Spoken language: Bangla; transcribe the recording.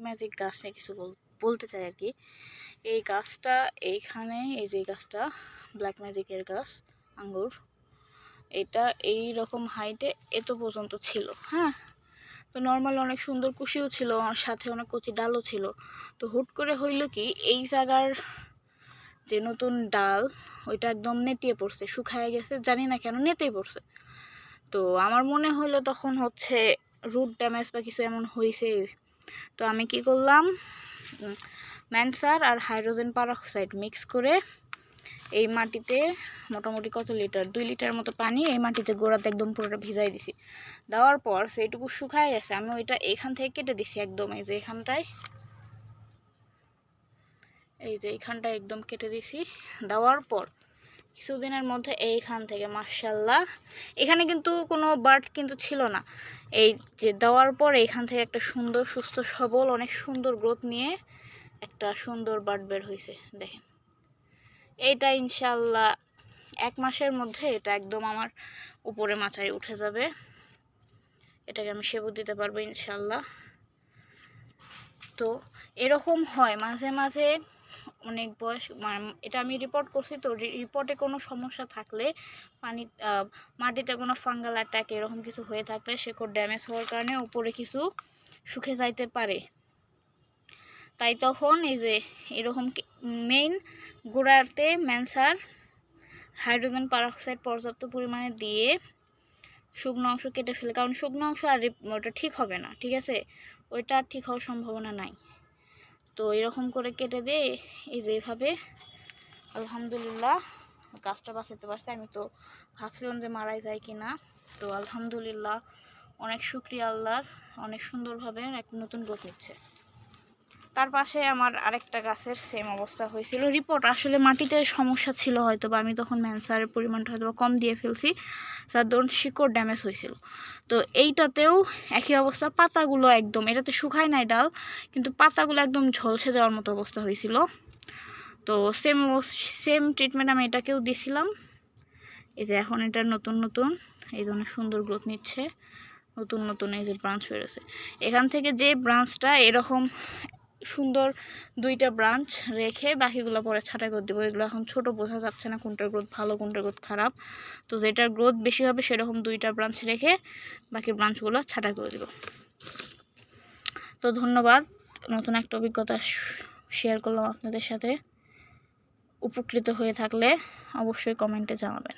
ম্যাজিক গাছ নিয়ে কিছু বল- বলতে চাই আর কি। এই গাছটা এইখানে, এই যে গাছটা ব্ল্যাক ম্যাজিকের গাছ, আঙ্গুর, এটা এই রকম হাইটে এত পর্যন্ত ছিল হ্যাঁ? তো নর্মাল অনেক সুন্দর কুশিও ছিল, আর সাথে অনেক কচি ডালও ছিল। তো হুট করে হইল কি, এই জায়গার যে নতুন ডাল, ওইটা একদম নেতিয়ে পড়ছে, শুকায় গেছে, জানি না কেন নেতেই পড়ছে। তো আমার মনে হলো তখন হচ্ছে রুট ড্যামেজ বা কিছু এমন হয়েছে তো আমি কি করলাম? ম্যানসার আর হাইড্রোজেন পারক্সাইড মিক্স করে এই মাটিতে মোটামুটি কত লিটার? দুই লিটার মতো পানি এই মাটিতে গোড়াতে একদম পুরোটা ভিজাই দিছি। দেওয়ার পর সেইটুকু শুকায় গেছে। আমি ওইটা এইখান থেকে কেটে দিছি একদম। এই যে এখানটায়, এই যে এইখানটায় একদম কেটে দিছি। দেওয়ার পর কিছুদিনের মধ্যে এইখান থেকে মার্শাল্লাহ এখানে কিন্তু কোনো বার্ড কিন্তু ছিল না। এই যে দেওয়ার পর এইখান থেকে একটা সুন্দর, সুস্থ, সবল, অনেক সুন্দর গ্রোথ নিয়ে একটা সুন্দর বার্ড বের হয়েছে দেখেন। এইটা ইনশাল্লাহ এক মাসের মধ্যে এটা একদম আমার উপরে মাথায় উঠে যাবে। এটাকে আমি সেবু দিতে পারব ইনশাল্লাহ তো এরকম হয়, মাঝে মাঝে অনেক বয়স মানে এটা আমি রিপোর্ট করছি তো রিপোর্টে কোনো সমস্যা থাকলে পানি মাটিতে কোনো ফাঙ্গাল অ্যাটাক এরকম কিছু হয়ে থাকলে শেকড় ড্যামেজ হওয়ার কারণে উপরে কিছু শুকে যাইতে পারে। তাই তখন এই যে এরকম মেইন গোড়াতে ম্যানসার হাইড্রোজেন পারক্সাইড পর্যাপ্ত পরিমাণে দিয়ে শুকনো অংশ কেটে ফেলে, কারণ শুকনো অংশ আর ওটা ঠিক হবে না, ঠিক আছে? ওইটা ঠিক হওয়ার সম্ভাবনা নাই। তো এরকম করে কেটে দিয়ে এই যে এভাবে। আলহামদুলিল্লাহ, গাছটা বাঁচাতে পারছে। আমি তো ভাবছিলাম যে মারাই যায় কি না তো আলহামদুলিল্লাহ, অনেক শুক্রিয়া আল্লাহর। অনেক সুন্দরভাবে এক নতুন গ্রোথ নিচ্ছে। তার পাশে আমার আরেকটা গাছের সেম অবস্থা হয়েছিল। রিপোর্ট আসলে মাটিতে সমস্যা ছিল হয়তো বা আমি তখন ম্যানসারের পরিমাণটা হয়তো কম দিয়ে ফেলছি। যার ধরুন শিকড় ড্যামেজ হয়েছিল। তো এইটাতেও একই অবস্থা, পাতাগুলো একদম, এটাতে শুকায় নাই ডাল, কিন্তু পাতাগুলো একদম ঝলসে যাওয়ার মতো অবস্থা হয়েছিল। তো সেম সেম ট্রিটমেন্ট আমি এটাকেও দিছিলাম। এই যে এখন এটা নতুন নতুন, এই ধরনের সুন্দর গ্রোথ নিচ্ছে, নতুন নতুন এই যে ব্রাঞ্চ বেরোছে এখান থেকে যে ব্রাঞ্চটা এরকম সুন্দর দুইটা ব্রাঞ্চ রেখে বাকিগুলো পরে ছাঁটাই করে দেবো। এগুলো এখন ছোট, বোঝা যাচ্ছে না কোনটার গ্রোথ ভালো, কোনটার গ্রোথ খারাপ। তো যেটার গ্রোথ বেশি হবে সেরকম দুইটা ব্রাঞ্চ রেখে বাকি ব্রাঞ্চগুলো ছাঁটাই করে দেবো। তো ধন্যবাদ। নতুন একটা অভিজ্ঞতা শেয়ার করলাম আপনাদের সাথে। উপকৃত হয়ে থাকলে অবশ্যই কমেন্টে জানাবেন।